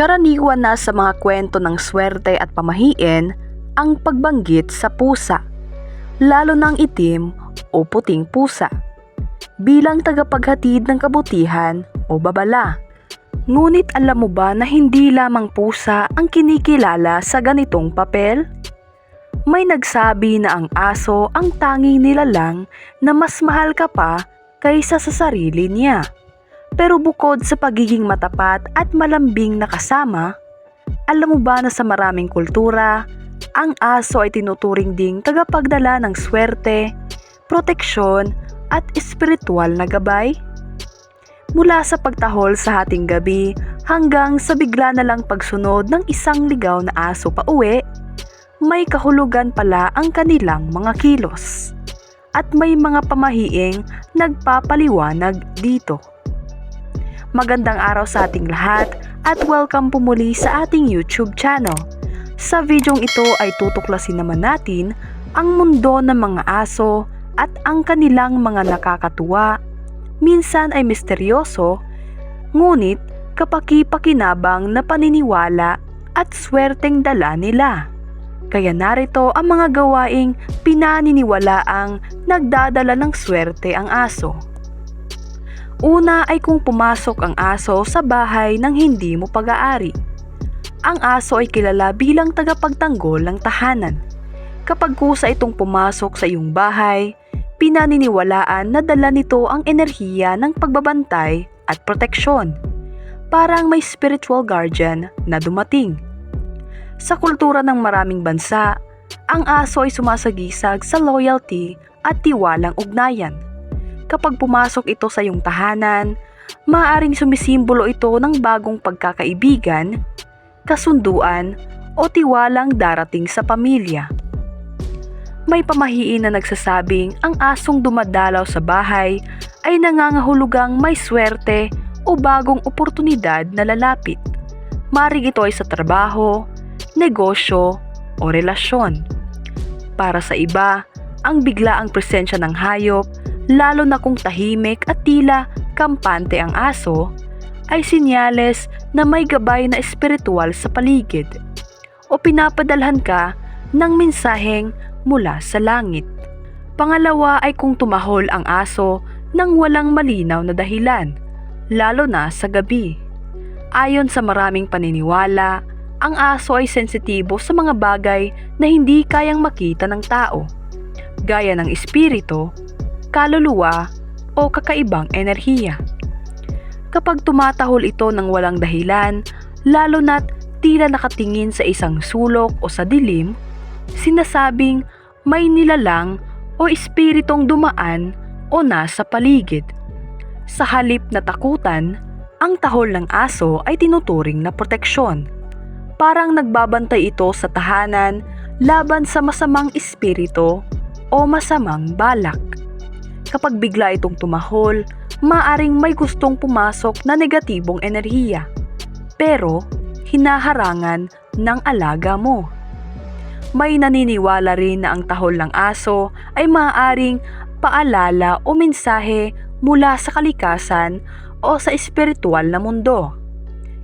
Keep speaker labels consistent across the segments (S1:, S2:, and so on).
S1: Karaniwan na sa mga kwento ng swerte at pamahiin ang pagbanggit sa pusa, lalo ng itim o puting pusa, bilang tagapaghatid ng kabutihan o babala. Ngunit alam mo ba na hindi lamang pusa ang kinikilala sa ganitong papel? May nagsabi na ang aso ang tanging nilalang na mas mahal ka pa kaysa sa sarili niya. Pero bukod sa pagiging matapat at malambing na kasama, alam mo ba na sa maraming kultura, ang aso ay tinuturing ding tagapagdala ng swerte, proteksyon at espiritual na gabay? Mula sa pagtahol sa hating gabi hanggang sa bigla na lang pagsunod ng isang ligaw na aso pa uwi, may kahulugan pala ang kanilang mga kilos. At may mga pamahiing nagpapaliwanag dito. Magandang araw sa ating lahat at welcome po muli sa ating YouTube channel. Sa videong ito ay tutuklasin naman natin ang mundo ng mga aso at ang kanilang mga nakakatuwa, minsan ay misteryoso, ngunit kapaki-pakinabang na paniniwala at swerteng dala nila. Kaya narito ang mga gawaing pinaniniwalaang nagdadala ng swerte ang aso. Una ay kung pumasok ang aso sa bahay ng hindi mo pag-aari. Ang aso ay kilala bilang tagapagtanggol ng tahanan. Kapag kusa itong pumasok sa iyong bahay, pinaniniwalaan na dala nito ang enerhiya ng pagbabantay at proteksyon. Parang may spiritual guardian na dumating. Sa kultura ng maraming bansa, ang aso ay sumasagisag sa loyalty at tiwalang ugnayan. Kapag pumasok ito sa iyong tahanan, maaaring sumisimbolo ito ng bagong pagkakaibigan, kasunduan o tiwalang darating sa pamilya. May pamahiin na nagsasabing ang asong dumadalaw sa bahay ay nangangahulugang may swerte o bagong oportunidad na lalapit. Maring ito ay sa trabaho, negosyo o relasyon. Para sa iba, ang biglaang presensya ng hayop, lalo na kung tahimik at tila kampante ang aso, ay sinyales na may gabay na espiritual sa paligid o pinapadalhan ka ng mensaheng mula sa langit. Pangalawa ay kung tumahol ang aso nang walang malinaw na dahilan, lalo na sa gabi. Ayon sa maraming paniniwala, ang aso ay sensitibo sa mga bagay na hindi kayang makita ng tao, gaya ng espiritu, kaluluwa o kakaibang enerhiya. Kapag tumatahol ito ng walang dahilan, lalo na't tila nakatingin sa isang sulok o sa dilim, sinasabing may nilalang o espiritong dumaan o nasa paligid. Sa halip na takutan, ang tahol ng aso ay tinuturing na proteksyon. Parang nagbabantay ito sa tahanan laban sa masamang espiritu o masamang balak. Kapag bigla itong tumahol, maaring may gustong pumasok na negatibong enerhiya. Pero, hinaharangan ng alaga mo. May naniniwala rin na ang tahol ng aso ay maaaring paalala o mensahe mula sa kalikasan o sa espiritual na mundo.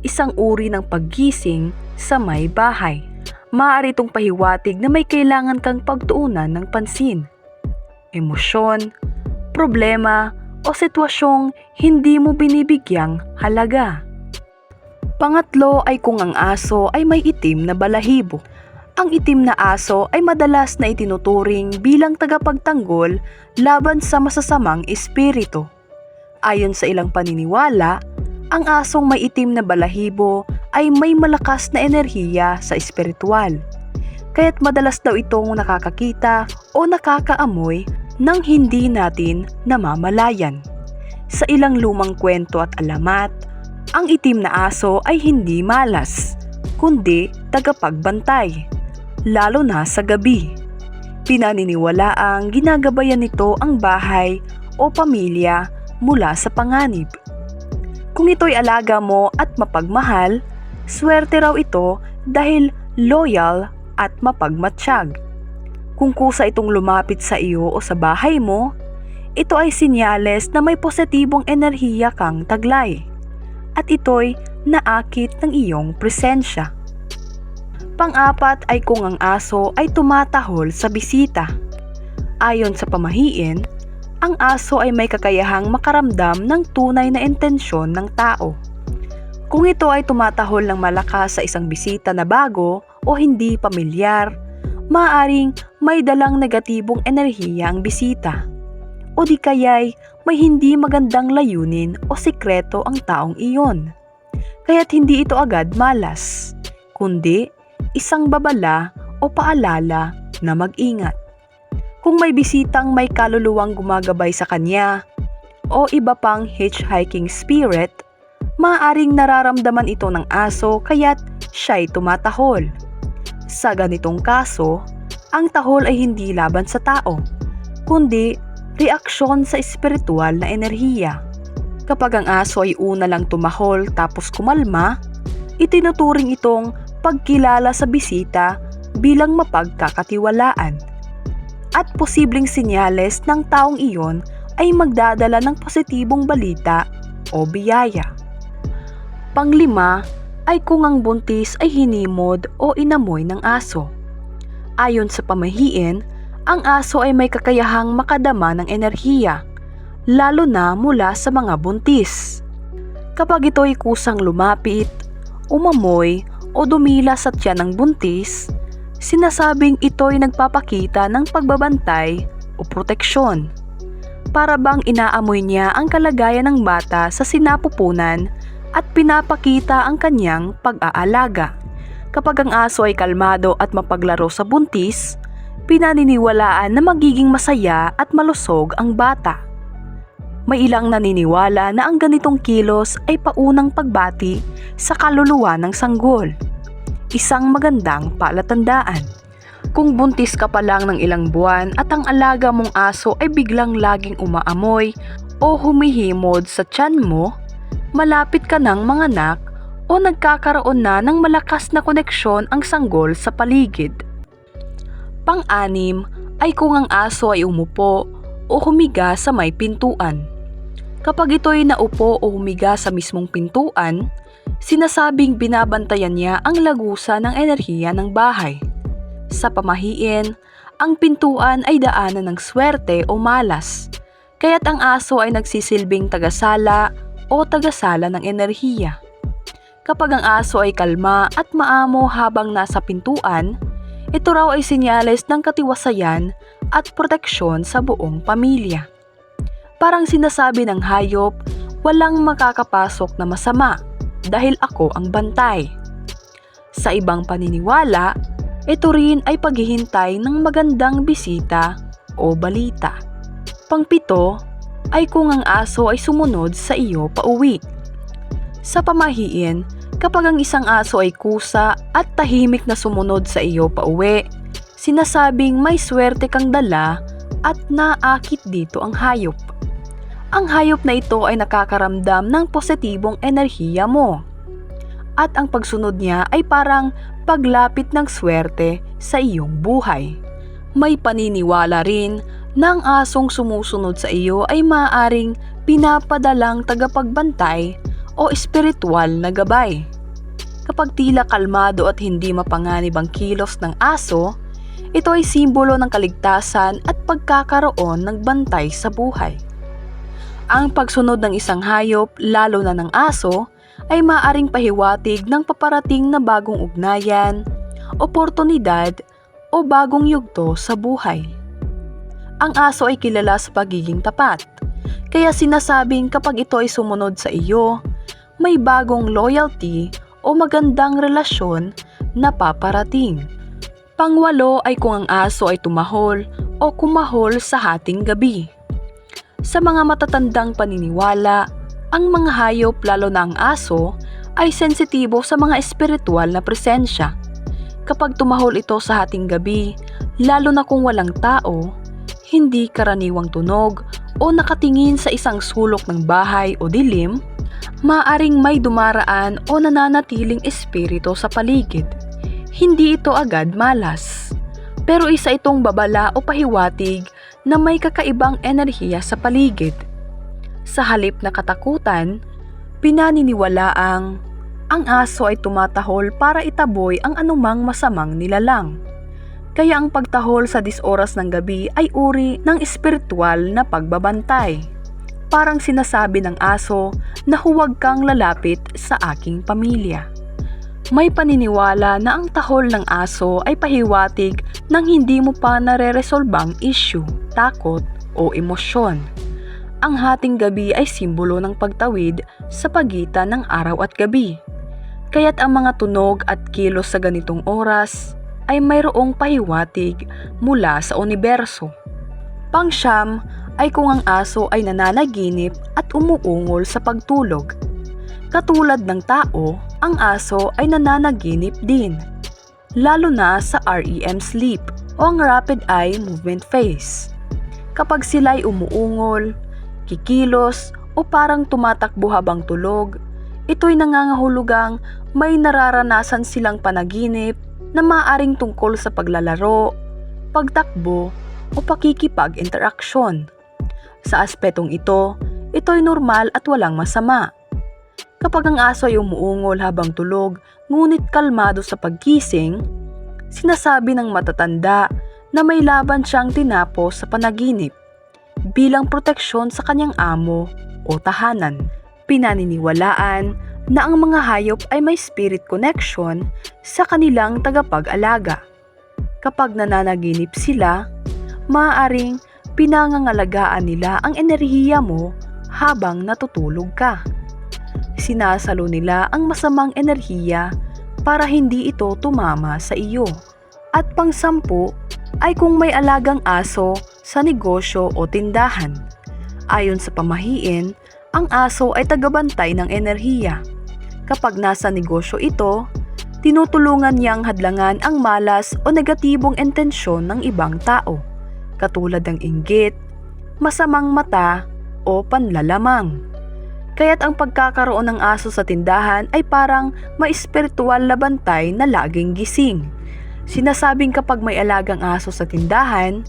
S1: Isang uri ng paggising sa may bahay. Maaari itong pahiwatig na may kailangan kang pagtuunan ng pansin. Emosyon, problema o sitwasyong hindi mo binibigyang halaga. Pangatlo ay kung ang aso ay may itim na balahibo. Ang itim na aso ay madalas na itinuturing bilang tagapagtanggol laban sa masasamang espiritu. Ayon sa ilang paniniwala, ang asong may itim na balahibo ay may malakas na enerhiya sa espiritual. Kaya't madalas daw itong nakakakita o nakakaamoy ng hindi natin namamalayan. Sa ilang lumang kwento at alamat, ang itim na aso ay hindi malas, kundi tagapagbantay, lalo na sa gabi. Pinaniniwala ang ginagabayan nito ang bahay o pamilya mula sa panganib. Kung ito'y alaga mo at mapagmahal, swerte raw ito dahil loyal at mapagmatsyag. Kung kusa itong lumapit sa iyo o sa bahay mo, ito ay sinyales na may positibong enerhiya kang taglay. at ito'y naakit ng iyong presensya. Pang-apat ay kung ang aso ay tumatahol sa bisita. Ayon sa pamahiin, ang aso ay may kakayahang makaramdam ng tunay na intensyon ng tao. Kung ito ay tumatahol ng malakas sa isang bisita na bago o hindi pamilyar, maaring may dalang negatibong enerhiya ang bisita. O di kaya'y may hindi magandang layunin o sikreto ang taong iyon. Kaya't hindi ito agad malas, kundi isang babala o paalala na mag-ingat. Kung may bisitang may kaluluwang gumagabay sa kanya o iba pang hitchhiking spirit, maaaring nararamdaman ito ng aso kaya't siya'y tumatahol. Sa ganitong kaso, ang tahol ay hindi laban sa tao, kundi reaksyon sa espiritual na enerhiya. Kapag ang aso ay una lang tumahol tapos kumalma, itinuturing itong pagkilala sa bisita bilang mapagkakatiwalaan. At posibleng sinyales ng taong iyon ay magdadala ng positibong balita o biyaya. Panglima ay kung ang buntis ay hinimod o inamoy ng aso. Ayon sa pamahiin, ang aso ay may kakayahang makadama ng enerhiya, lalo na mula sa mga buntis. Kapag ito ay kusang lumapit, umamoy o dumila sa tiyan ng buntis, sinasabing ito ay nagpapakita ng pagbabantay o proteksyon. Para bang inaamoy niya ang kalagayan ng bata sa sinapupunan at pinapakita ang kanyang pag-aalaga. Kapag ang aso ay kalmado at mapaglaro sa buntis, pinaniniwalaan na magiging masaya at malusog ang bata. May ilang naniniwala na ang ganitong kilos ay paunang pagbati sa kaluluwa ng sanggol. Isang magandang palatandaan. Kung buntis ka pa lang ng ilang buwan at ang alaga mong aso ay biglang laging umaamoy o humihimod sa tiyan mo, malapit ka ng manganak o nagkakaroon na ng malakas na koneksyon ang sanggol sa paligid. Pang-anim ay kung ang aso ay umupo o humiga sa may pintuan. Kapag ito ay naupo o humiga sa mismong pintuan, sinasabing binabantayan niya ang lagusa ng enerhiya ng bahay. Sa pamahiin, ang pintuan ay daanan ng swerte o malas, kaya't ang aso ay nagsisilbing tagasala o tagasala ng enerhiya. Kapag ang aso ay kalma at maamo habang nasa pintuan, ito raw ay sinyales ng katiwasayan at proteksyon sa buong pamilya. Parang sinasabi ng hayop, walang makakapasok na masama dahil ako ang bantay. Sa ibang paniniwala, ito rin ay paghihintay ng magandang bisita o balita. Pangpito ay kung ang aso ay sumunod sa iyo pauwi. Sa pamahiin, kapag ang isang aso ay kusa at tahimik na sumunod sa iyo pauwi, sinasabing may swerte kang dala at naakit dito ang hayop. Ang hayop na ito ay nakakaramdam ng positibong enerhiya mo. At ang pagsunod niya ay parang paglapit ng swerte sa iyong buhay. May paniniwala rin ang asong sumusunod sa iyo ay maaaring pinapadalang tagapagbantay o espiritual na gabay. Kapag tila kalmado at hindi mapanganib ang kilos ng aso, ito ay simbolo ng kaligtasan at pagkakaroon ng bantay sa buhay. Ang pagsunod ng isang hayop, lalo na ng aso, ay maaring pahiwatig ng paparating na bagong ugnayan, oportunidad, o bagong yugto sa buhay. Ang aso ay kilala sa pagiging tapat, kaya sinasabing kapag ito ay sumunod sa iyo, may bagong loyalty o magandang relasyon na paparating. Pangwalo ay kung ang aso ay tumahol o kumahol sa hating gabi. Sa mga matatandang paniniwala, ang mga hayop lalo na ang aso ay sensitibo sa mga espiritual na presensya. Kapag tumahol ito sa hating gabi, lalo na kung walang tao, hindi karaniwang tunog o nakatingin sa isang sulok ng bahay o dilim, maaring may dumaraan o nananatiling espiritu sa paligid. Hindi ito agad malas. Pero isa itong babala o pahiwatig na may kakaibang enerhiya sa paligid. Sa halip na katakutan, Pinaniniwalaang ang aso ay tumatahol para itaboy ang anumang masamang nilalang. Kaya ang pagtahol sa disoras ng gabi ay uri ng espiritual na pagbabantay. Parang sinasabi ng aso na huwag kang lalapit sa aking pamilya. May paniniwala na ang tahol ng aso ay pahiwatig ng hindi mo pa nare-resolbang issue, takot o emosyon. Ang hating gabi ay simbolo ng pagtawid sa pagitan ng araw at gabi. Kaya't ang mga tunog at kilos sa ganitong oras ay mayroong pahiwatig mula sa universo. Pangsyam ay kung ang aso ay nananaginip at umuungol sa pagtulog. Katulad ng tao, ang aso ay nananaginip din. Lalo na sa REM sleep o ang rapid eye movement phase. Kapag sila'y umuungol, kikilos o parang tumatakbo habang tulog, ito'y nangangahulugang may nararanasan silang panaginip na maaring tungkol sa paglalaro, pagtakbo o pakikipag-interaksyon. Sa aspetong ito, ito'y normal at walang masama. Kapag ang aso ay umuungol habang tulog ngunit kalmado sa pagkising, sinasabi ng matatanda na may laban siyang tinapos sa panaginip bilang proteksyon sa kanyang amo o tahanan. Pinaniniwalaan na ang mga hayop ay may spirit connection sa kanilang tagapag-alaga. Kapag nananaginip sila, maaaring pinangangalagaan nila ang enerhiya mo habang natutulog ka. Sinasalo nila ang masamang enerhiya para hindi ito tumama sa iyo. At pangsampu ay kung may alagang aso sa negosyo o tindahan. Ayon sa pamahiin, ang aso ay tagabantay ng enerhiya. Kapag nasa negosyo ito, tinutulungan niyang hadlangan ang malas o negatibong intensyon ng ibang tao, katulad ng inggit, masamang mata o panlalamang. Kaya't ang pagkakaroon ng aso sa tindahan ay parang ma-espiritual na bantay na laging gising. Sinasabing kapag may alagang aso sa tindahan,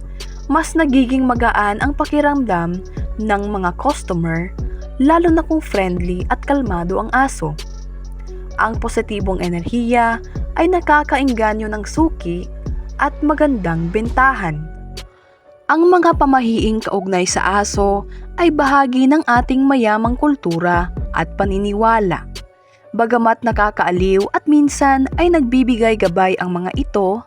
S1: mas nagiging magaan ang pakiramdam ng mga customer lalo na kung friendly at kalmado ang aso. Ang positibong enerhiya ay nakakainganyo ng suki at magandang bentahan. Ang mga pamahiing kaugnay sa aso ay bahagi ng ating mayamang kultura at paniniwala. Bagamat nakakaaliw at minsan ay nagbibigay gabay ang mga ito,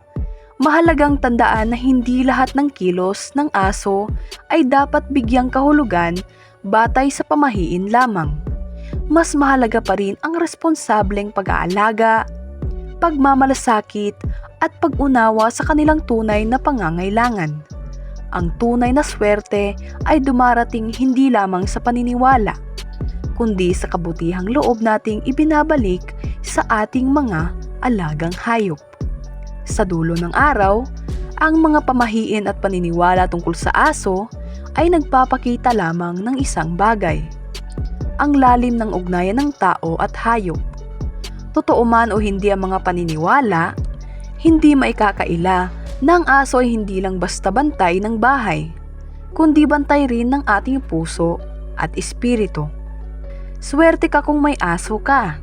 S1: mahalagang tandaan na hindi lahat ng kilos ng aso ay dapat bigyang kahulugan batay sa pamahiin lamang. Mas mahalaga pa rin ang responsableng pag-aalaga, pagmamalasakit at pag-unawa sa kanilang tunay na pangangailangan. Ang tunay na swerte ay dumarating hindi lamang sa paniniwala, kundi sa kabutihang loob nating ibinabalik sa ating mga alagang hayop. Sa dulo ng araw, ang mga pamahiin at paniniwala tungkol sa aso ay nagpapakita lamang ng isang bagay. Ang lalim ng ugnayan ng tao at hayop. Totoo man o hindi ang mga paniniwala, hindi maikakaila na ang aso ay hindi lang basta bantay ng bahay, kundi bantay rin ng ating puso at espiritu. Swerte ka kung may aso ka.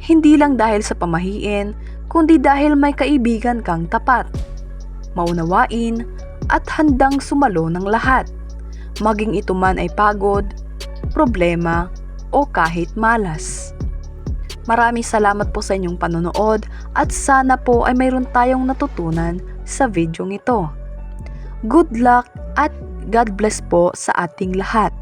S1: Hindi lang dahil sa pamahiin, kundi dahil may kaibigan kang tapat. Maunawain at handang sumalo ng lahat. Maging ito man ay pagod, problema, o kahit malas. Maraming salamat po sa inyong panonood at sana po ay mayroon tayong natutunan sa video ito. Good luck at God bless po sa ating lahat.